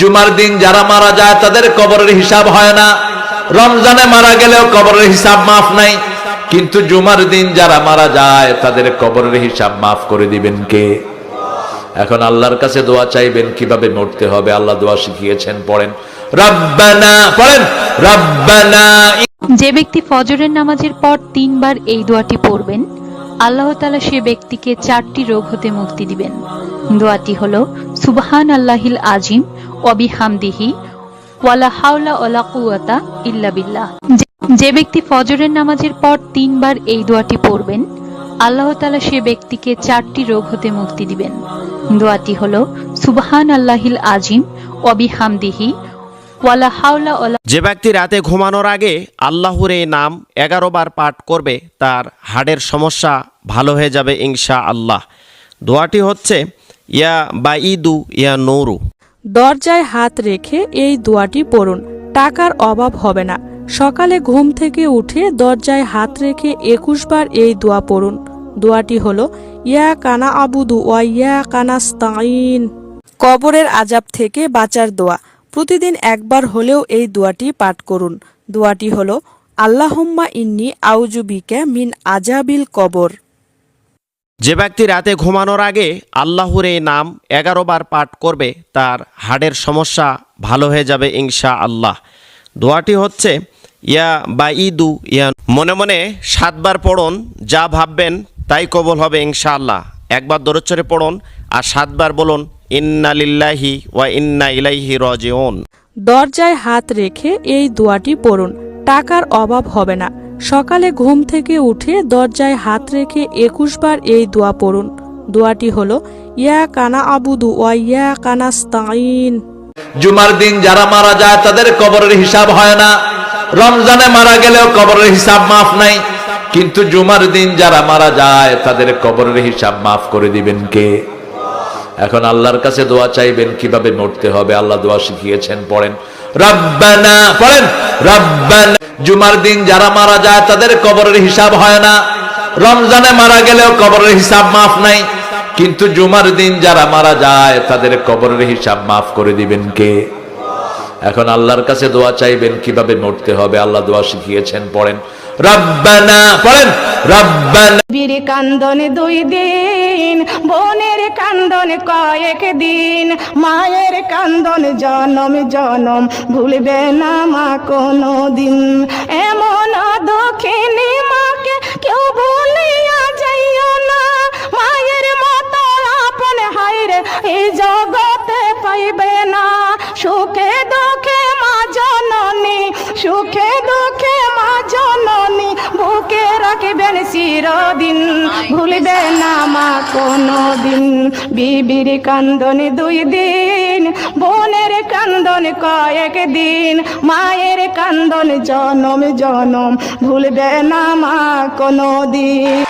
জুমার দিন যারা মারা যায় তাদের কবরের হিসাব হয় না। রমজানে মারা গেলেও কবরের হিসাব মাফ নাই। কিন্তু জুমার দিন যারা মারা যায় তাদের কবরের হিসাব মাফ করে দিবেন কে? এখন আল্লাহর কাছে দোয়া চাইবেন, কীভাবে মরতে হবে? আল্লাহ দোয়া শিখিয়েছেন, পড়েন। রব্বানা পড়েন। রব্বানা যে ব্যক্তি ফজরের নামাজের পর তিনবার এই দোয়াটি পড়বেন, আল্লাহ তালা সে ব্যক্তিকে চারটি রোগ হতে মুক্তি দিবেন। দোয়াটি হল সুবহান আল্লাহিল আজিম অবিহামদিহি ওয়ালা হাওলা ওলা কুয়াতা ইল্লা বিল্লাহ। যে- ব্যক্তি ফজরের নামাজের পর তিনবার এই দোয়াটি পড়বেন, আল্লাহ তালা সে ব্যক্তিকে চারটি রোগ হতে মুক্তি দিবেন। দোয়াটি হল সুবহান আল্লাহিল আজিম অবিহামদিহি ওয়ালা হাওলা ওলা যে ব্যক্তি রাতে ঘুমানোর আগে আল্লাহর এই নাম এগারো বার পাঠ করবে, তার হাড়ের সমস্যা ভালো হয়ে যাবে ইনশা আল্লাহ দোয়াটি হচ্ছে, ইয়া বা ইদু ইয়া নৌরু। দরজায় হাত রেখে এই দোয়াটি পড়ুন, টাকার অভাব হবে না। সকালে ঘুম থেকে উঠে দরজায় হাত রেখে একুশ বার এই দোয়া পড়ুন। দোয়াটি হলো, ইয়া কানা আবুদু ওয়া ইয়া কানাস্তাইন কবরের আজাব থেকে বাঁচার দোয়া। প্রতিদিন একবার হলেও এই দোয়াটি পাঠ করুন। দোয়াটি হলো, আল্লাহম্মা ইন্নি আউজুবিকা মিন আজাবিল কবর। যে ব্যক্তি রাতে ঘুমানোর আগে আল্লাহর এই নাম এগারো বার পাঠ করবে, তার হাড়ের সমস্যা ভালো হয়ে যাবে ইনশা আল্লাহ দোয়াটি হচ্ছে, ইয়া বা ইদু ইয়া মনে মনে সাতবার পড়ুন, যা ভাববেন তাই কবল হবে ইনশা আল্লাহ একবার দরচ্চরে পড়ুন আর সাতবার বলুন, ইন্না লিল্লাহি ওয়া ইন্না ইলাইহি রাজিউন। দরজায় হাত রেখে এই দোয়াটি পড়ুন, টাকার অভাব হবে না। সকালে ঘুম থেকে উঠে দরজায় হাত রেখে একুশ বার এই দোয়া পড়ুন। দোয়াটি হলো, ইয়া কানা আবুদু ওয়া ইয়া কানাস্তাইন জুমার দিন যারা মারা যায়, তাদের কবরের হিসাব হয় না। রমজানে মারা গেলেও কবরের হিসাব মাফ নাই। কিন্তু জুমার দিন যারা মারা যায়, তাদের কবরের হিসাব মাফ করে দিবেন কে? এখন আল্লাহর কাছে দোয়া চাইবেন, কীভাবে মরতে হবে? আল্লাহ দোয়া শিখিয়েছেন, পড়েন। রব্বানা পড়েন। রব্বানা জুমার দিন যারা মারা যায় তাদের কবরের হিসাব হয় না। রমজানে মারা গেলেও কবরের হিসাব মাফ নাই। কিন্তু জুমার দিন যারা মারা যায় তাদের কবরের হিসাব মাফ করে দিবেন কে? এখন আল্লাহর কাছে দোয়া চাইবেন, কীভাবে মরতে হবে? আল্লাহ দোয়া শিখিয়েছেন, পড়েন। রব্বানা পড়েন। রব্বানা। বীর কান্দনে দুই দিন বোনের কান্দনে কয়েক দিন, মায়ের কান্দন জনম জনম, ভুলবে না মা কোনো দিন এমন দক্ষিণী মাকে কেউ ভুলিয়া যাইও না। মায়ের মতো আপন হাইরে এই জগতে পাইবে না। সুখে দুঃখে সুখে দুঃখে মা জননী, বুকে রাখবেন চিরদিন। ভুলবে না মা কোনো দিন বিবির কান্দনে দুই দিন, বোনের কান্দন কয়েক দিন। মায়ের কান্দন জনম জনম, ভুলবে না মা কোনো দিন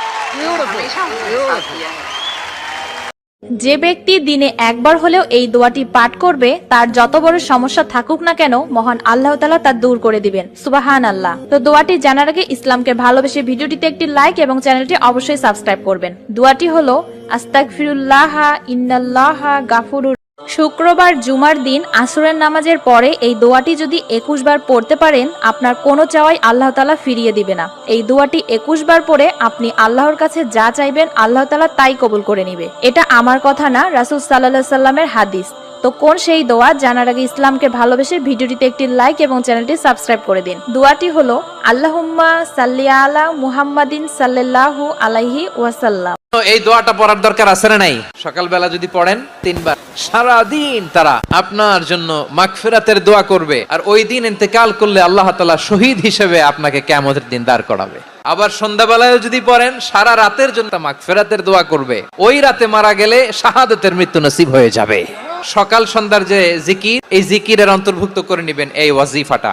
যে ব্যক্তি দিনে একবার হলেও এই দোয়াটি পাঠ করবে, তার যত বড় সমস্যা থাকুক না কেন, মহান আল্লাহ তালা তা দূর করে দিবেন। সুবাহান আল্লাহ তো দোয়াটি জানার আগে ইসলামকে ভালোবেসে ভিডিওটিতে একটি লাইক এবং চ্যানেলটি অবশ্যই সাবস্ক্রাইব করবেন। দোয়াটি হলো, আস্তাগফিরুল্লাহ ইন্নাল্লাহা গাফুরুর শুক্রবার জুমার দিন আসরের নামাজের পরে এই দোয়াটি যদি একুশ বার পড়তে পারেন, আপনার কোনো চাওয়াই আল্লাহ তালা ফিরিয়ে দিবে না। এই দোয়াটি একুশ বার পড়ে আপনি আল্লাহর কাছে যা চাইবেন, আল্লাহ তালা তাই কবুল করে নিবে। এটা আমার কথা না, রাসুল সাল্লাহ সাল্লামের হাদিস। তো কোন সেই দোয়া জানার আগে ইসলামকে ভালোবেসে ভিডিওটিতে একটি লাইক এবং চ্যানেলটি সাবস্ক্রাইব করে দিন। দোয়াটি হলো, আল্লাহুম্মা সাল্লি আলা মুহাম্মাদিন সাল্লাল্লাহু আলাইহি ওয়াসাল্লাম। এই দোয়াটা পড়ার দরকার আছে না নাই? সকালবেলা যদি পড়েন তিনবার। সারা দিন তারা আপনার জন্য মাগফিরাতের দোয়া করবে আর ওই দিন ইন্তেকাল করলে আল্লাহ তাআলা শহীদ হিসেবে আপনাকে কিয়ামতের দিন দাঁড় করাবে। আবার সন্ধ্যাবেলায় যদি পড়েন, সারা রাতের জন্য মাগফিরাতের দোয়া করবে। ওই রাতে মারা গেলে শাহাদতের মৃত্যু নসিব হয়ে যাবে। সকাল সন্ধ্যার যে জিকির, এই জিকিরের অন্তর্ভুক্ত করে নেবেন এই ওয়াজিফাটা।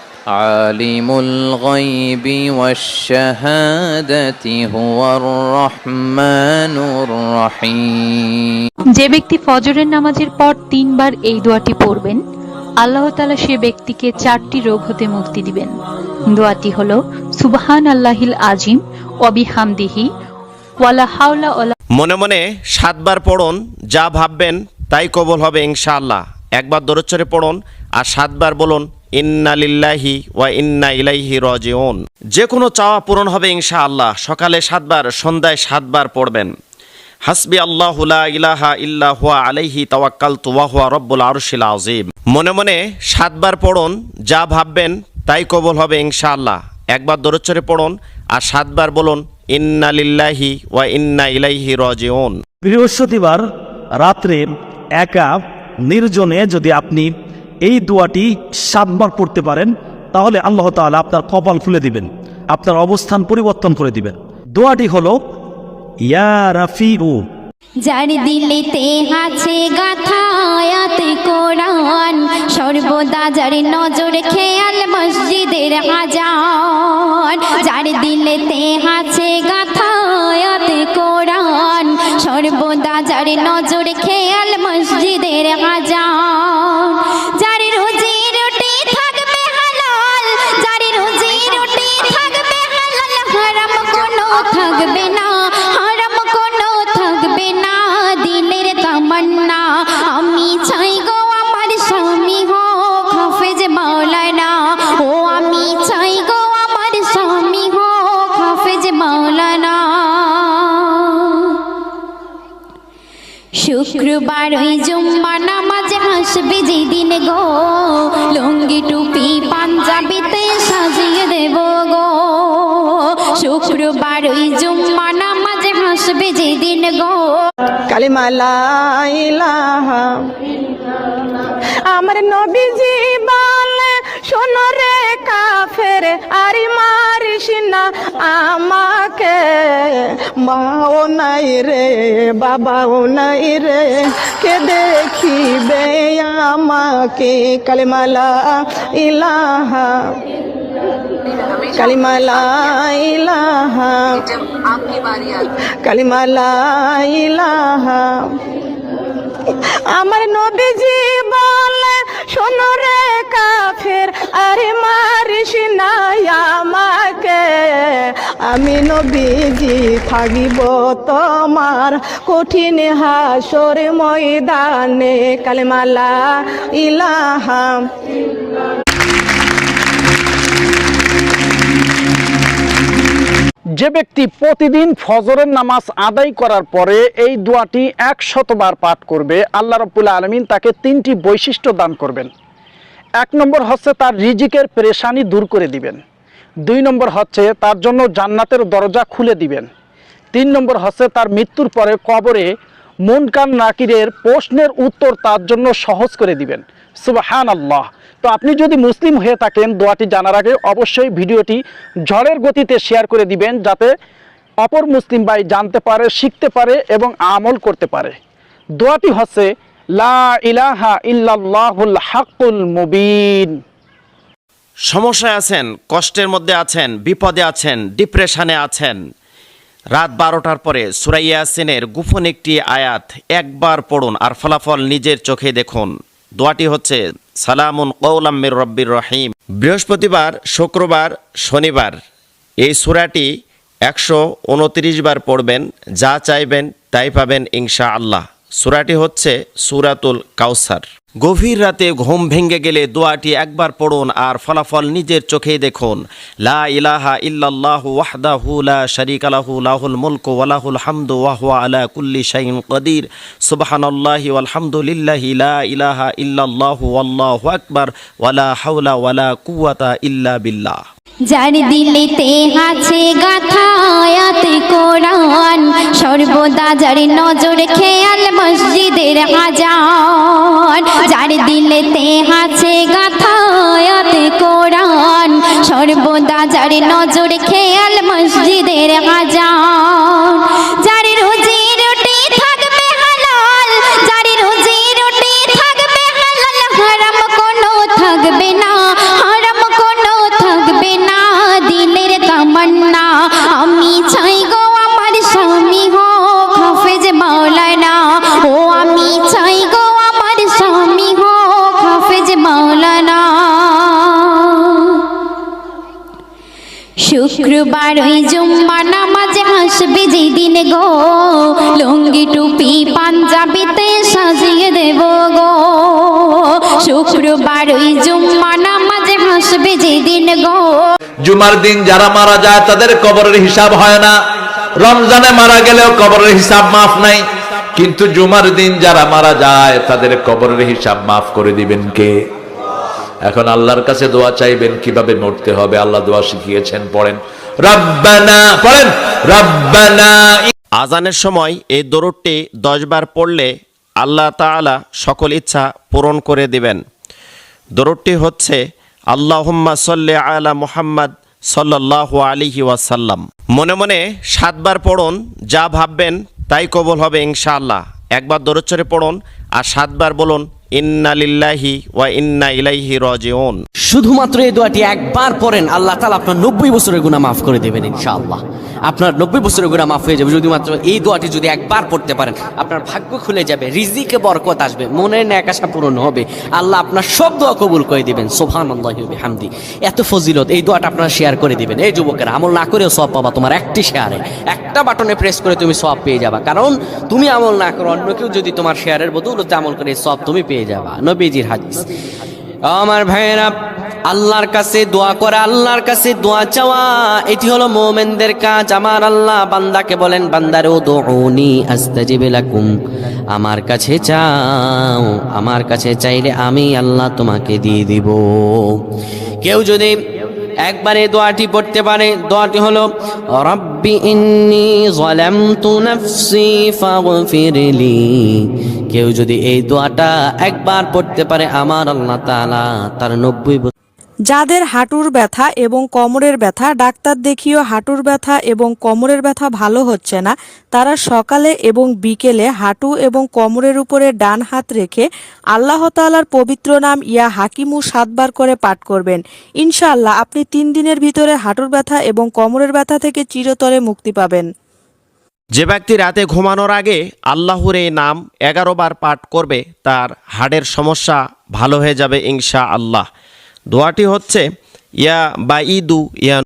عالم الغيب والشهادة هو الرحمن الرحيم যে ব্যক্তি ফজরের নামাজের পর তিনবার এই দোয়াটি পড়বেন আল্লাহ তাআলা সে ব্যক্তিকে চারটি রোগ হতে মুক্তি দিবেন দোয়াটি হলো সুবহান আল্লাহিল আজিম অবিহামদিহি ওয়ালা হাওলা ওয়ালা মনে মনে সাতবার পড়ুন যা ভাববেন তাই কবল হবে ইনশাআল্লাহ একবার দরচ্চরে পড়ুন আর সাতবার বলুন, ইন্না লিল্লাহি ওয়া ইন্না ইলাইহি রাজিউন। যে কোনো চাওয়া পূরণ হবে ইনশাআল্লাহ। সকালে সাতবার, সন্ধ্যায় সাতবার পড়বেন। হাসবি আল্লাহ ইলাহা ইল্লা হুয়া আলাইহি তাওয়াক্কালতু ওয়া হুয়া রব্বুল আরশিল আযীম। মনে মনে সাতবার পড়ুন, যা ভাববেন তাই কবল হবে ইনশাআল্লাহ। একবার দরচ্চরে পড়ুন আর সাতবার বলুন, ইন্না লিল্লাহি ওয়া ইন্না ইলাইহি রাজিউন। বৃহস্পতিবার রাত্রে একা নির্জনে যদি আপনি এই দোয়াটি সাতবার পড়তে পারেন, তাহলে আল্লাহ তাআলা আপনার কপাল খুলে দিবেন, আপনার অবস্থান পরিবর্তন করে দিবেন। দোয়াটি হলো, ইয়া রাফিউ। যার দিলেতে আছে গাথায়াত কোরআন, সর্বদা যার নজর খেয়াল মসজিদের আজান যার দিলেতে আছে সর্বদা যার নজর খেয়াল মসজিদের আজান রুজি রুটি থাকবে হালাল রুজি রুটি থাকবে হালাল, হারাম কোনো থাকবে শুক্রবার ওই জুম্মা নামাজ হাসবে যেদিন গো। লুঙ্গি টুপি পাঞ্জাবিতে সাজিয়ে দেব গো। শুক্রবার ওই জুম্মা নামাজ হাসবে যেদিন গো। কালিমা লা ইলাহা আমার নবীজি বলে শোনো রে কাফের আরে মারিস না আমাকে। মাও নাই রে, বাবাও নাই রে, কে দেখিবে আমাকে? কালিমা লা ইলাহা কালিমা লা ইলাহা কালিমা লা ইলাহা। আমার নবীজি বলে শোনো রে কাফের, আরে মারিস না আমাকে। আমি নবীজি থাকিব তোমার কঠিন হাসর ময়দানে। কালেমালা ইলাহা যে ব্যক্তি প্রতিদিন ফজরের নামাজ আদায় করার পরে এই দোয়াটি একশতবার পাঠ করবে, আল্লাহ রবুল্লা আলমিন তাকে তিনটি বৈশিষ্ট্য দান করবেন। এক নম্বর হচ্ছে তার রিজিকের পেরেশানি দূর করে দিবেন। দুই নম্বর হচ্ছে তার জন্য জান্নাতের দরজা খুলে দিবেন। তিন নম্বর হচ্ছে তার মৃত্যুর পরে কবরে মুনকান নাকিরের প্রশ্নের উত্তর তার জন্য সহজ করে দিবেন। সুবাহান আল্লাহ তো আপনি যদি মুসলিম হয়ে থাকেন, দোয়াটি জানার আগে অবশ্যই ভিডিওটি ঝড়ের গতিতে শেয়ার করে দিবেন, যাতে অপর মুসলিম ভাই জানতে পারে, শিখতে পারে এবং আমল করতে পারে। দোয়াটি হচ্ছে, লা ইলাহা মুবিন। সমস্যায় আছেন, কষ্টের মধ্যে আছেন, বিপদে আছেন ডিপ্রেশনে আছেন রাত বারোটার পরে সুরাইয়া সেনের গুফন একটি আয়াত, একবার পড়ুন আর ফলাফল নিজের চোখে দেখুন। দোয়াটি হচ্ছে, সালামুন কৌলাম্মির রব্বির রহিম। বৃহস্পতিবার, শুক্রবার, শনিবার, এই সুরাটি একশো উনত্রিশ বার পড়বেন, যা চাইবেন তাই পাবেন ইনশা আল্লাহ সুরাটি হচ্ছে সুরাতুল কাউসার। গভীর রাতে ঘুম ভেঙে গেলে দোয়াটি একবার পড়ুন আর ফলাফল নিজের চোখেই দেখুন। লা ইলাহা ইল্লাল্লাহু ওয়াহদাহু লা শারীকা লাহু, লাহুল মুলকু ওয়া লাহুল হামদু ওয়া হুয়া আলা কুল্লি শাইইন কাদির। সুবহানাল্লাহি ওয়ালহামদুলিল্লাহি, লা ইলাহা ইল্লাল্লাহু ওয়াল্লাহু আকবার ওয়া লা হাওলা ওয়া লা কুওয়াতা ইল্লা বিল্লাহ। যার দিলেতে আছে গাথায়াত কোরআন, সর্বদা যার নজর খেয়াল মসজিদের হাজার যার দিলেতে আছে গাথায়াত কোরআন সর্বদা যার নজর খেয়াল মসজিদের আজান দেব গো। শুক্রবার ওই জুম্মা নামাজে হাসবে যেদিন গো। জুমার দিন যারা মারা যায় তাদের কবরের হিসাব হয় না। রমজানে মারা গেলেও কবরের হিসাব মাফ নাই। কিন্তু জুমার দিন যারা মারা যায় তাদের কবরের হিসাব মাফ করে দিবেন কে? এখন আল্লাহর কাছে দোয়া চাইবেন কীভাবে মরতে হবে? আল্লাহ দোয়া শিখিয়েছেন পড়েন। রব্বানা পড়েন। রব্বানা আজানের সময় এই দরুদটি দশবার পড়লে আল্লাহ তালা সকল ইচ্ছা পূরণ করে দিবেন। দরুদটি হচ্ছে, আল্লাহম্মা সল্লে আলা মুহাম্মদ সল্লাহ আলিহি ওয়াসাল্লাম। মনে মনে সাতবার পড়ুন, যা ভাববেন তাই কবল হবে ইনশাআল্লাহ। একবার দরুচ্চরে পড়ুন আর সাতবার বলুন ইন্না লিল্লাহি ওয়া শুধুমাত্র এই দোয়াটি একবার পড়েন, আল্লাহ তালা আপনার নব্বই বছরের গুণা মাফ করে দেবেন ইনশাআল্লাহ। আপনার নব্বই বছরের গুণা মাফ হয়ে যাবে যদি মাত্র এই দোয়াটি যদি একবার পড়তে পারেন, আপনার ভাগ্য খুলে যাবে, রিজিকে বরকত আসবে, মনের ন্যাকাশা পূরণ হবে, আল্লাহ আপনার সব দোয়া কবুল করে দিবেন আল্লাহ হামদি এত ফজিলত, এই দোয়াটা আপনারা শেয়ার করে দিবেন। এই যুবকেরা, আমল না করেও সব পাবা, তোমার একটি শেয়ারে একটা বাটনে প্রেস করে তুমি সব পেয়ে যাবা, কারণ তুমি আমল না করো, অন্য কেউ যদি তোমার শেয়ারের বদৌলতে আমল করে সব তুমি পেয়ে যাবা। নবীজির হাদিস। আমার ভাইয়েরা, আল্লাহর কাছে দোয়া করে, আল্লাহর কাছে দোয়া চাওয়া, এটি হলো মোমেনদের কাজ। আমার আল্লাহ বান্দাকে বলেন, বান্দারে ও দোনি আস্তাজিবে লাকুম। আমার কাছে চাও, আমার কাছে চাইলে আমি আল্লাহ তোমাকে দিয়ে দিব। কেউ যদি একবারে দোয়াটি পড়তে পারে, দোয়াটি হলো, রব্বি ইন্নি যালামতু নাফসি ফাগফিরলি কেউ যদি এই দোয়াটা একবার পড়তে পারে, আমার আল্লাহ তাআলা তার নব্বই যাদের হাঁটুর ব্যথা এবং কোমরের ব্যথা, ডাক্তার দেখিয়েও হাঁটুর ব্যথা এবং কোমরের ব্যথা ভালো হচ্ছে না। তারা সকালে এবং বিকেলে হাঁটু এবং কোমরের উপরে ডান হাত রেখে আল্লাহ তাআলার পবিত্র নাম ইয়া হাকিমু সাতবার করে পাঠ করবেন। ইনশাআল্লাহ আপনি তিন দিনের ভিতরে হাঁটুর ব্যথা এবং কোমরের ব্যথা থেকে চিরতরে মুক্তি পাবেন। যে ব্যক্তি রাতে ঘুমানোর আগে আল্লাহর এই নাম এগারো বার পাঠ করবে, তার হাড়ের সমস্যা ভালো হয়ে যাবে ইনশা আল্লাহ দোয়াটি হচ্ছে, ইয়া বা ইদু ইয়া